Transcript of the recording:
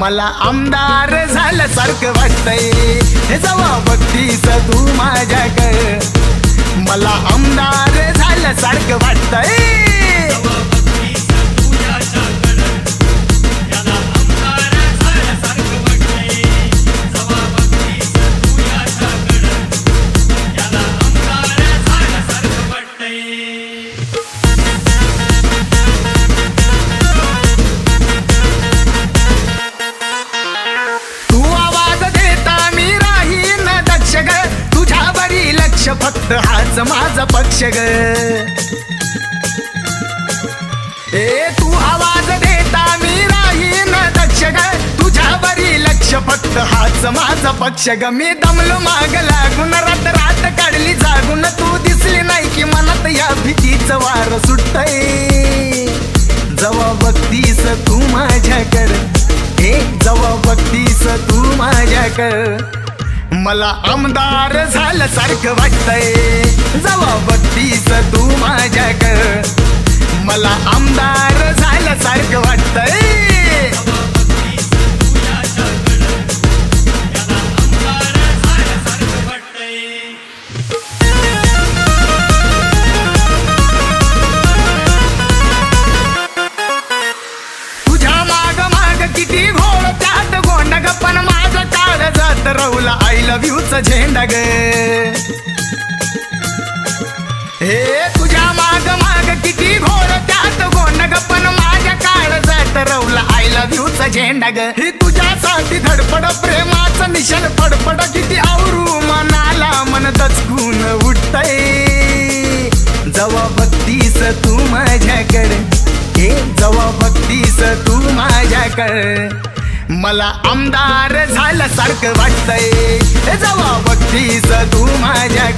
मला आमदार झाल्यासारखं वाटतंय. हे जवा बघतीस तू माझ्याकडे. मला आमदार हाच माझा पक्ष ग? ए तू आवाज देता मी राहीन दक्ष ग. तुझ्यावरी लक्ष फक्त हाच माझा पक्ष ग. मी दमलो माग लागून रात रात काढली जागून. तू दिसली नाही की मनात या भीतीचं वार सुटतय. जवा बघतीस तू माझ्याकडे. हे जवा बघतीस तू माझ्याकडे. मला आमदार झाल्यासारखं वाटतंय. जवा बघतीस तू माझ्याकडे. मला आमदार झालं यूच ग हे तुझ्या माग माग किती घोर त्यात गोंड ग पण माझ्या काळ जात रवला आय लव्ह यूच झेंडा ग. हे तुझ्यासाठी धडपड प्रेमाचं निशाण फडफड किती आवरू मनाला मन दचकून उठतय. जवा बत्तीस तू माझ्याकडे हे जवा बत्तीस तू माझ्याकडे. मला आमदार झाल्यासारखं वाटतंय. जवा बघतीस तू माझ्या